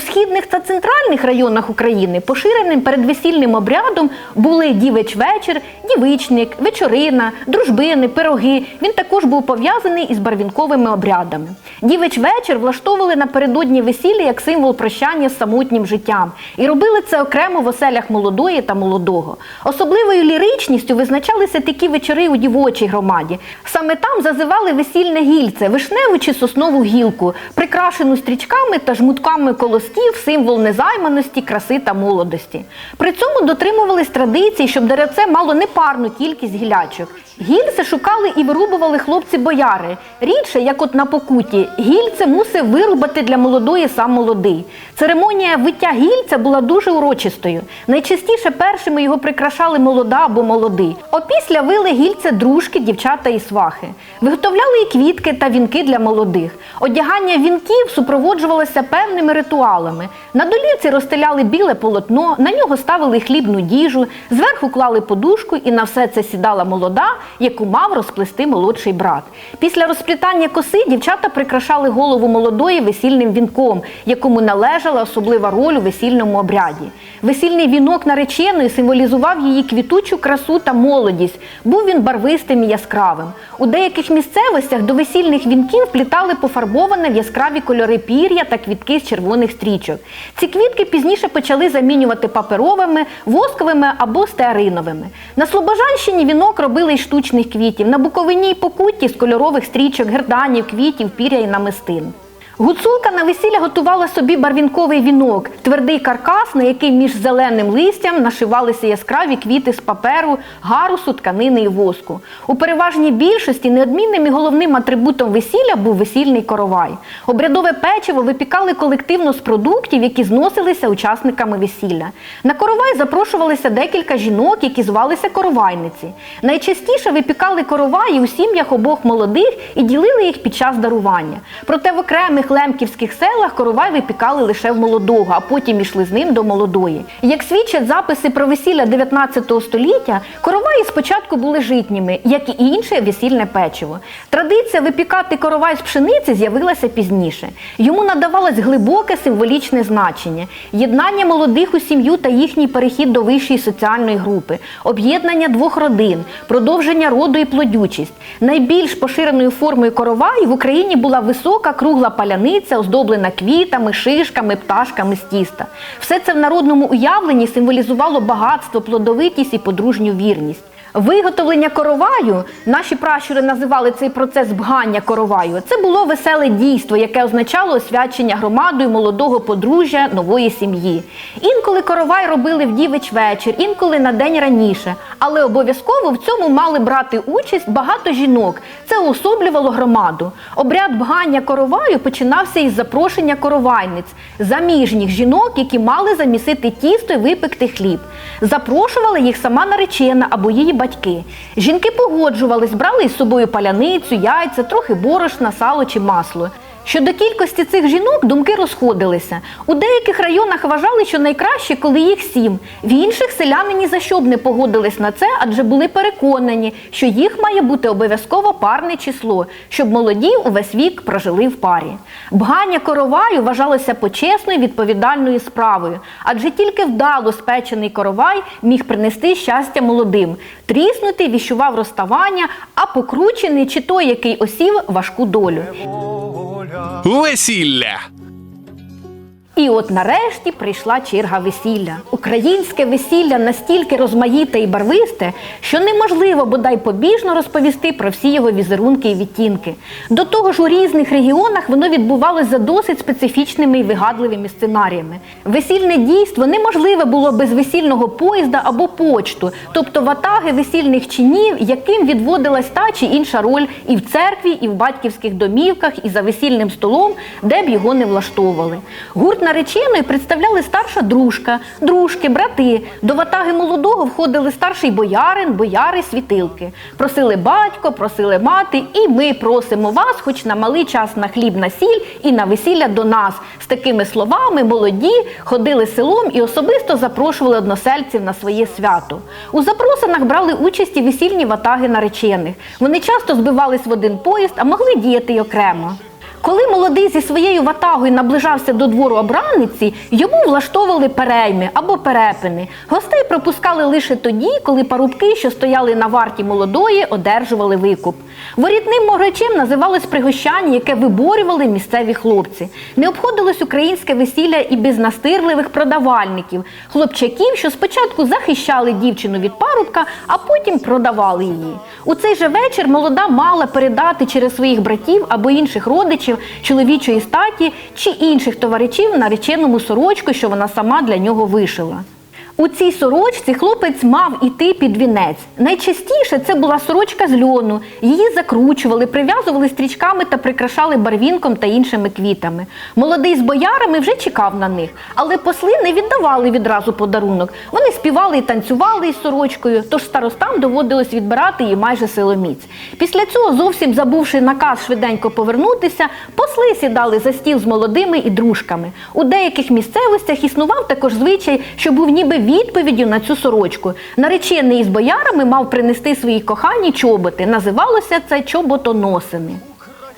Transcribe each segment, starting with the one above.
У східних та центральних районах України поширеним передвесільним обрядом були дівич вечір, дівичник, вечорина, дружбини, пироги. Він також був пов'язаний із барвінковими обрядами. Дівич вечір влаштовували напередодні весілля як символ прощання з самотнім життям. І робили це окремо в оселях молодої та молодого. Особливою ліричністю визначалися такі вечори у дівочій громаді. Саме там зазивали весільне гільце, вишневу чи соснову гілку, прикрашену стрічками та жмутками колосків, символ незайманості, краси та молодості. При цьому дотримувались традицій, щоб деревце мало непарну кількість гілячок. Гільце шукали і вирубували хлопці-бояри. Рідше, як от на покуті, гільце мусив вирубати для молодої сам молодий. Церемонія виття гільця була дуже урочистою. Найчастіше першими його прикрашали молода або молодий. Опісля вили гільце дружки, дівчата і свахи. Виготовляли і квітки та вінки для молодих. Одягання вінків супроводжувалося певними ритуалами. На долівці розстеляли біле полотно, на нього ставили хлібну діжу, зверху клали подушку, і на все це сідала молода, яку мав розплести молодший брат. Після розплітання коси дівчата прикрашали голову молодої весільним вінком, якому належала особлива роль у весільному обряді. Весільний вінок нареченої символізував її квітучу красу та молодість. Був він барвистим і яскравим. У деяких місцевостях до весільних вінків плітали пофарбоване в яскраві кольори пір'я та квітки з червоних стрічок. Ці квітки пізніше почали замінювати паперовими, восковими або стеариновими. На Слобожанщині вінок робили із штучних квітів, на Буковині й Покутті з кольорових стрічок, герданів, квітів, пір'я і намистин. Гуцулка на весілля готувала собі барвінковий вінок, твердий каркас, на який між зеленим листям нашивалися яскраві квіти з паперу, гарусу, тканини і воску. У переважній більшості неодмінним і головним атрибутом весілля був весільний коровай. Обрядове печиво випікали колективно з продуктів, які зносилися учасниками весілля. На коровай запрошувалися декілька жінок, які звалися коровайниці. Найчастіше випікали короваї у сім'ях обох молодих і ділили їх під час дарування. Проте в окремих лемківських селах коровай випікали лише в молодого, а потім ішли з ним до молодої. Як свідчать записи про весілля 19 століття, короваї спочатку були житніми, як і інше весільне печиво. Традиція випікати коровай з пшениці з'явилася пізніше. Йому надавалось глибоке символічне значення: єднання молодих у сім'ю та їхній перехід до вищої соціальної групи, об'єднання двох родин, продовження роду і плодючість. Найбільш поширеною формою короваю в Україні була висока кругла паляниця, оздоблена квітами, шишками, пташками з тіста. Все це в народному уявленні символізувало багатство, плодовитість і подружню вірність. Виготовлення короваю, наші пращури називали цей процес бгання короваю. Це було веселе дійство, яке означало освячення громадою молодого подружжя нової сім'ї. Інколи коровай робили в дівич вечір, інколи на день раніше. Але обов'язково в цьому мали брати участь багато жінок. Це уособлювало громаду. Обряд бгання короваю починався із запрошення коровайниць, заміжніх жінок, які мали замісити тісто і випекти хліб. Запрошувала їх сама наречена або її батьки. Жінки погоджувались, брали із собою паляницю, яйця, трохи борошна, сало чи масло. Щодо кількості цих жінок думки розходилися. У деяких районах вважали, що найкраще, коли їх сім. В інших селяни ні за що б не погодились на це, адже були переконані, що їх має бути обов'язково парне число, щоб молоді увесь вік прожили в парі. Бгання короваю вважалося почесною відповідальною справою, адже тільки вдало спечений коровай міг принести щастя молодим. Тріснутий віщував розставання, а покручений чи той, який осів важку долю. Весілля. І от нарешті прийшла черга весілля. Українське весілля настільки розмаїте і барвисте, що неможливо бодай побіжно розповісти про всі його візерунки і відтінки. До того ж, у різних регіонах воно відбувалось за досить специфічними і вигадливими сценаріями. Весільне дійство неможливе було без весільного поїзда або почту, тобто ватаги весільних чинів, яким відводилась та чи інша роль і в церкві, і в батьківських домівках, і за весільним столом, де б його не влаштовували. Гурт нареченої представляли старша дружка, дружки, брати. До ватаги молодого входили старший боярин, бояри, світилки. Просили батько, просили мати, і ми просимо вас, хоч на малий час на хліб на сіль і на весілля до нас. З такими словами молоді ходили селом і особисто запрошували односельців на своє свято. У запросинах брали участь і весільні ватаги наречених. Вони часто збивались в один поїзд, а могли діяти й окремо. Коли молодий зі своєю ватагою наближався до двору обраниці, йому влаштовували перейми або перепини. Гостей пропускали лише тоді, коли парубки, що стояли на варті молодої, одержували викуп. Ворітним мограчем називалось пригощання, яке виборювали місцеві хлопці. Не обходилось українське весілля і без настирливих продавальників, хлопчаків, що спочатку захищали дівчину від парубка, а потім продавали її. У цей же вечір молода мала передати через своїх братів або інших родичів чоловічої статі чи інших товаришів нареченому сорочку, що вона сама для нього вишила. У цій сорочці хлопець мав іти під вінець. Найчастіше це була сорочка з льону. Її закручували, прив'язували стрічками та прикрашали барвінком та іншими квітами. Молодий з боярами вже чекав на них, але посли не віддавали відразу подарунок. Вони співали і танцювали із сорочкою, тож старостам доводилось відбирати її майже силоміць. Після цього, зовсім забувши наказ швиденько повернутися, посли сідали за стіл з молодими і дружками. У деяких місцевостях існував також звичай, що був ніби відповіддю на цю сорочку. Наречений із боярами мав принести своїй коханій чоботи. Називалося це чоботоносини.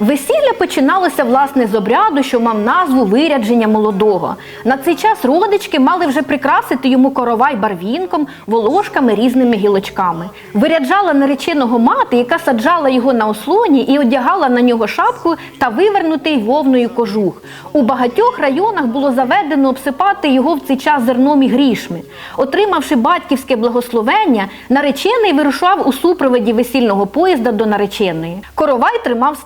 Весілля починалося власне з обряду, що мав назву вирядження молодого. На цей час родички мали вже прикрасити йому коровай барвінком, волошками, різними гілочками. Виряджала нареченого мати, яка саджала його на ослоні і одягала на нього шапку та вивернутий вовною кожух. У багатьох районах було заведено обсипати його в цей час зерном і грішми. Отримавши батьківське благословення, наречений вирушав у супроводі весільного поїзда до нареченої. Коровай тримав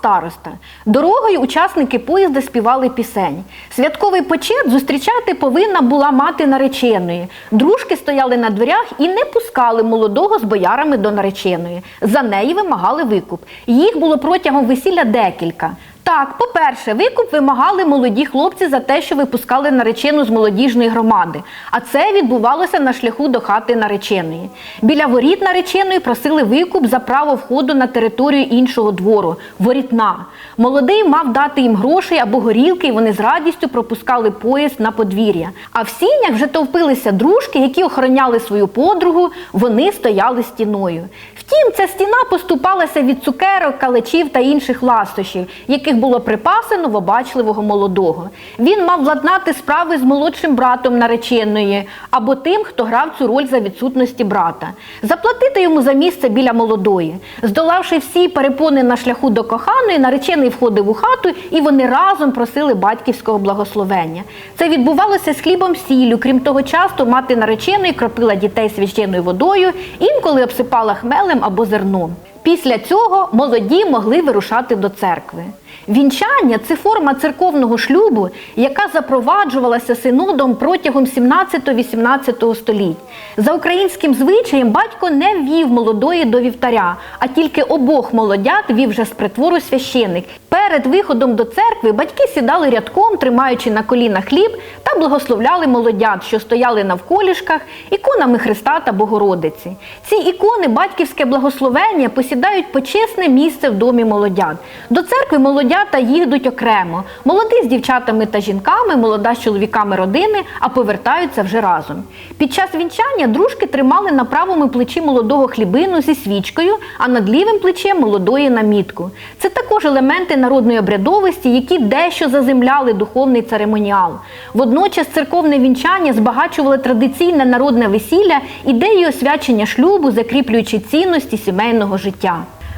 староста. Дорогою учасники поїзда співали пісень. Святковий почет зустрічати повинна була мати нареченої. Дружки стояли на дверях і не пускали молодого з боярами до нареченої. За неї вимагали викуп. Їх було протягом весілля декілька. Так, по-перше, викуп вимагали молоді хлопці за те, що випускали наречену з молодіжної громади. А це відбувалося на шляху до хати нареченої. Біля воріт нареченої просили викуп за право входу на територію іншого двору ворітна. Молодий мав дати їм грошей або горілки, і вони з радістю пропускали поїзд на подвір'я. А в сінях вже товпилися дружки, які охороняли свою подругу, вони стояли стіною. Втім, ця стіна поступалася від цукерок, калачів та інших ластощів, яких було припасено в обачливого молодого. Він мав владнати справи з молодшим братом нареченої або тим, хто грав цю роль за відсутності брата, заплатити йому за місце біля молодої. Здолавши всі перепони на шляху до коханої, наречений входив у хату, і вони разом просили батьківського благословення. Це відбувалося з хлібом сіллю. Крім того, часто мати нареченої кропила дітей священною водою, інколи обсипала хмелем або зерном. Після цього молоді могли вирушати до церкви. Вінчання це форма церковного шлюбу, яка запроваджувалася синодом протягом 17-18 століть. За українським звичаєм батько не ввів молодої до вівтаря, а тільки обох молодят вів вже з притвору священик. Перед виходом до церкви батьки сідали рядком, тримаючи на колінах хліб, та благословляли молодят, що стояли на вколішках, іконами Христа та Богородиці. Ці ікони батьківське благословення посідають почесне місце в домі молодят. До церкви молодята їдуть окремо. Молоді з дівчатами та жінками, молода з чоловіками родини, а повертаються вже разом. Під час вінчання дружки тримали на правому плечі молодого хлібину зі свічкою, а над лівим плечем молодої намітку. Це також елементи народної обрядовості, які дещо заземляли духовний церемоніал. Водночас церковне вінчання збагачувало традиційне народне весілля ідеєю освячення шлюбу, закріплюючи цінності сімейного життя.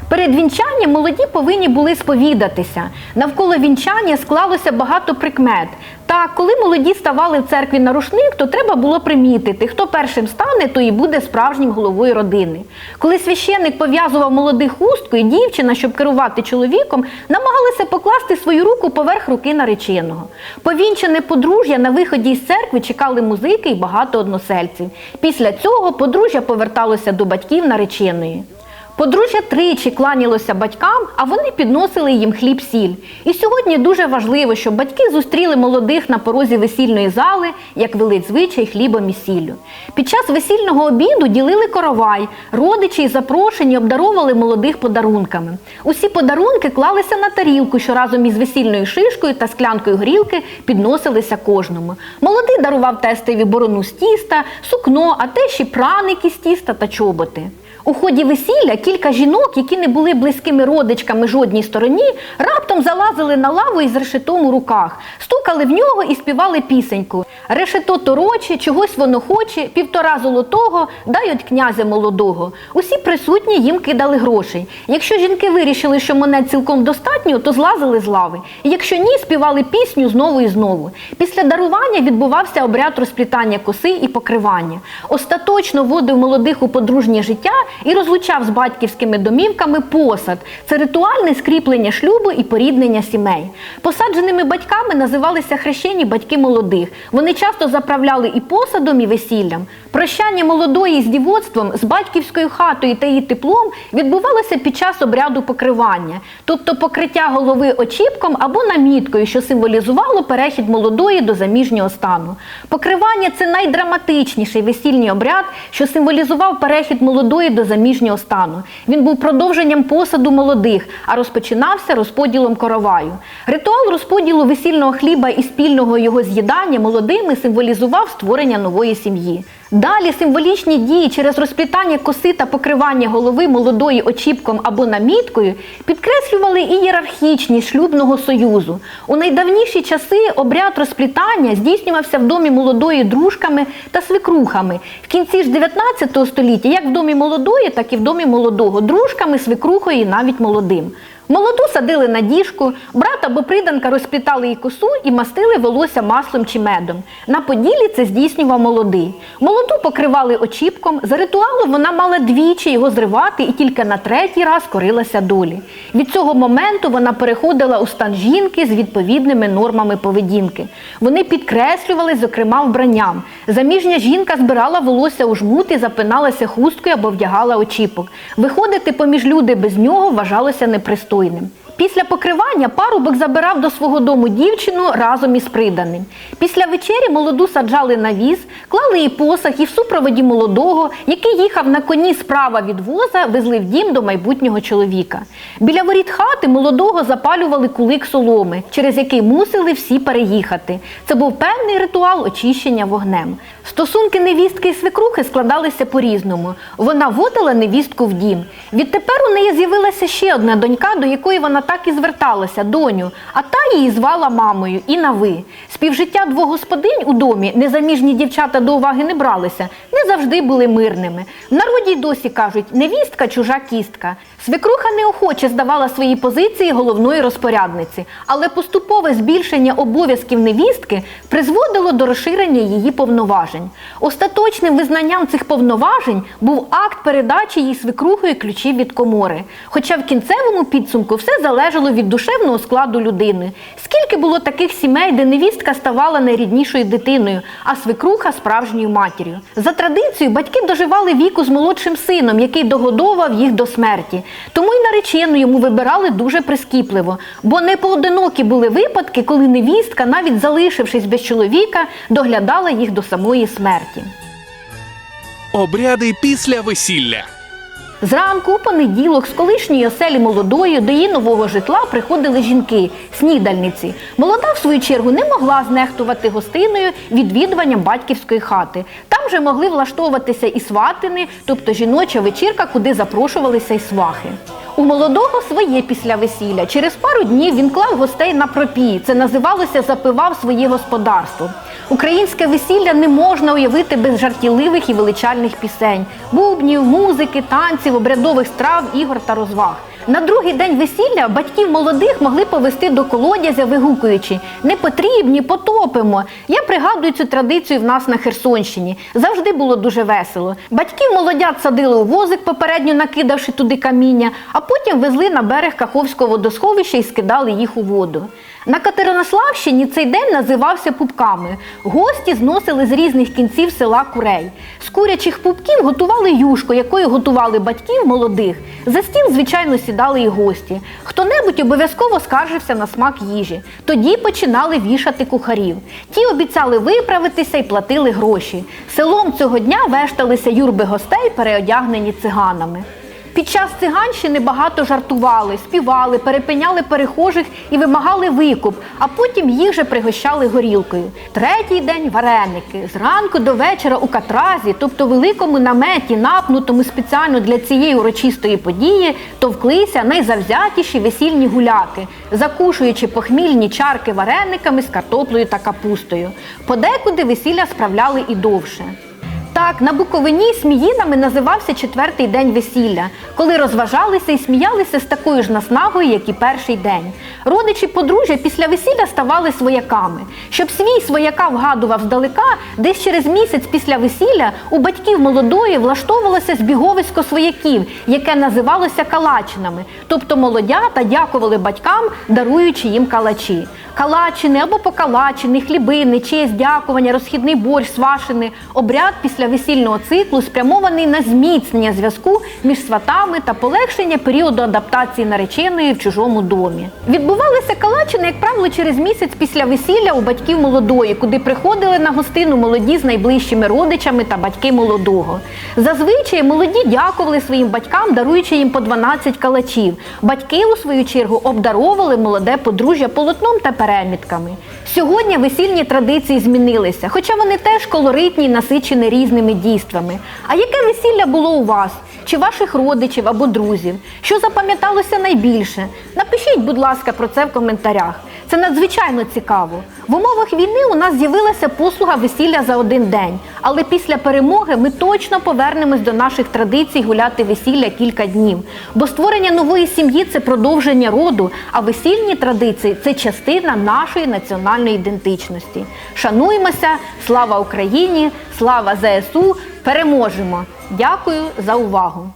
Перед вінчанням молоді повинні були сповідатися. Навколо вінчання склалося багато прикмет. Та коли молоді ставали в церкві на рушник, то треба було примітити, хто першим стане, то і буде справжнім головою родини. Коли священник пов'язував молодих хусткою, дівчина, щоб керувати чоловіком, намагалася покласти свою руку поверх руки нареченого. Повінчене подружжя на виході із церкви чекали музики і багато односельців. Після цього подружжя поверталося до батьків нареченої. Подружжя тричі кланялося батькам, а вони підносили їм хліб-сіль. І сьогодні дуже важливо, щоб батьки зустріли молодих на порозі весільної зали, як велить звичай хлібом і сіллю. Під час весільного обіду ділили коровай, родичі й запрошені обдаровували молодих подарунками. Усі подарунки клалися на тарілку, що разом із весільною шишкою та склянкою горілки підносилися кожному. Молодий дарував тестові борону з тіста, сукно, а те ще праники з тіста та чоботи. У ході весілля кілька жінок, які не були близькими родичками жодній стороні, раптом залазили на лаву із решетом у руках, стукали в нього і співали пісеньку. Решето тороче, чогось воно хоче, півтора золотого от князя молодого. Усі присутні їм кидали грошей. Якщо жінки вирішили, що монет цілком достатньо, то злазили з лави. Якщо ні, співали пісню знову і знову. Після дарування відбувався обряд розплітання коси і покривання. Остаточно вводив молодих у подружнє життя і розлучав з батьківськими домівками посад. Це ритуальне скріплення шлюбу і поріднення сімей. Посадженими батьками називалися хрещені батьки молодих. Вони часто заправляли і посадом, і весіллям. Прощання молодої з дівоцтвом, з батьківською хатою та її теплом відбувалося під час обряду покривання, тобто покриття голови очіпком або наміткою, що символізувало перехід молодої до заміжнього стану. Покривання це найдраматичніший весільний обряд, що символізував перехід молодої до заміжнього стану. Він був продовженням посаду молодих, а розпочинався розподілом короваю. Ритуал розподілу весільного хліба і спільного його з'їдання молодими символізував створення нової сім'ї. Далі символічні дії через розплітання коси та покривання голови молодої очіпком або наміткою підкреслювали і ієрархічність шлюбного союзу. У найдавніші часи обряд розплітання здійснювався в домі молодої дружками та свекрухами. В кінці ж 19 століття, як в домі молодої, так і в домі молодого, дружками, свекрухою і навіть молодим. Молоду садили на діжку, брат або приданка розплітали їй косу і мастили волосся маслом чи медом. На поділі це здійснював молодий. Молоду покривали очіпком. За ритуалом вона мала двічі його зривати і тільки на третій раз корилася долі. Від цього моменту вона переходила у стан жінки з відповідними нормами поведінки. Вони підкреслювали, зокрема, вбранням. Заміжня жінка збирала волосся у жмут і запиналася хусткою або вдягала очіпок. Виходити поміж люди без нього вважалося непристойним. Після покривання парубок забирав до свого дому дівчину разом із приданим. Після вечері молоду саджали на віз, клали їй посах і в супроводі молодого, який їхав на коні справа від воза, везли в дім до майбутнього чоловіка. Біля воріт хати молодого запалювали кулик соломи, через який мусили всі переїхати. Це був певний ритуал очищення вогнем. Стосунки невістки і свекрухи складалися по-різному. Вона водила невістку в дім. Відтепер у неї з'явилася ще одна донька, до якої вона так і зверталася, доню, а та її звала мамою і на ви. Співжиття двох господинь у домі незаміжні дівчата до уваги не бралися, не завжди були мирними. В народі й досі кажуть, невістка чужа кістка. Свекруха неохоче здавала свої позиції головної розпорядниці, але поступове збільшення обов'язків невістки призводило до розширення її повноважень. Остаточним визнанням цих повноважень був акт передачі їй свекрухою ключів від комори. Хоча в кінцевому підсумку все залежало від душевного складу людини. Скільки було таких сімей, де невістка ставала найріднішою дитиною, а свекруха справжньою матір'ю. За традицією, батьки доживали віку з молодшим сином, який догодовував їх до смерті. Тому й наречену йому вибирали дуже прискіпливо, бо не поодинокі були випадки, коли невістка, навіть залишившись без чоловіка, доглядала їх до самої смерті. Обряди після весілля. Зранку у понеділок з колишньої оселі молодої до її нового житла приходили жінки, снідальниці. Молода, в свою чергу, не могла знехтувати гостиною відвідуванням батьківської хати. Там же могли влаштовуватися і сватини, тобто жіноча вечірка, куди запрошувалися й свахи. У молодого своє після весілля. Через пару днів він клав гостей на пропій. Це називалося запивав своє господарство. Українське весілля не можна уявити без жартівливих і величальних пісень, бубнів, музики, танців, обрядових страв, ігор та розваг. На другий день весілля батьків молодих могли повести до колодязя, вигукуючи не потрібні, потопимо. Я пригадую цю традицію в нас на Херсонщині. Завжди було дуже весело. Батьків молодят садили у возик, попередньо накидавши туди каміння, а потім везли на берег Каховського водосховища і скидали їх у воду. На Катеринославщині цей день називався пупками. Гості зносили з різних кінців села курей. З курячих пупків готували юшку, якою готували батьків молодих. За стіл, звичайно, сідали і гості. Хто-небудь обов'язково скаржився на смак їжі. Тоді починали вішати кухарів. Ті обіцяли виправитися і платили гроші. Селом цього дня вешталися юрби гостей, переодягнені циганами. Під час циганщини багато жартували, співали, перепиняли перехожих і вимагали викуп, а потім їх же пригощали горілкою. Третій день вареники. Зранку до вечора у катразі, тобто великому наметі, напнутому спеціально для цієї урочистої події, товклися найзавзятіші весільні гуляки, закушуючи похмільні чарки варениками з картоплею та капустою. Подекуди весілля справляли і довше. Так, на Буковині сміїнами називався четвертий день весілля, коли розважалися і сміялися з такою ж наснагою, як і перший день. Родичі подружжя після весілля ставали свояками. Щоб свій свояка вгадував здалека, десь через місяць після весілля у батьків молодої влаштовувалося збіговисько свояків, яке називалося калачинами. Тобто молодята дякували батькам, даруючи їм калачі. Калачини або покалачини, хлібини, честь, дякування, розхідний борщ, свашини, обряд після весільного циклу спрямований на зміцнення зв'язку між сватами та полегшення періоду адаптації нареченої в чужому домі. Відбувалися калачини, як правило, через місяць після весілля у батьків молодої, куди приходили на гостину молоді з найближчими родичами та батьки молодого. Зазвичай молоді дякували своїм батькам, даруючи їм по 12 калачів. Батьки, у свою чергу, обдаровували молоде подружжя полотном та перемітками. Сьогодні весільні традиції змінилися, хоча вони теж колоритні насичені різними дійствами. А яке весілля було у вас? Чи ваших родичів або друзів? Що запам'яталося найбільше? Напишіть, будь ласка, про це в коментарях. Це надзвичайно цікаво. В умовах війни у нас з'явилася послуга весілля за один день, але після перемоги ми точно повернемось до наших традицій гуляти весілля кілька днів. Бо створення нової сім'ї це продовження роду, а весільні традиції це частина нашої національної ідентичності. Шануймося, слава Україні, слава ЗСУ! Переможемо! Дякую за увагу!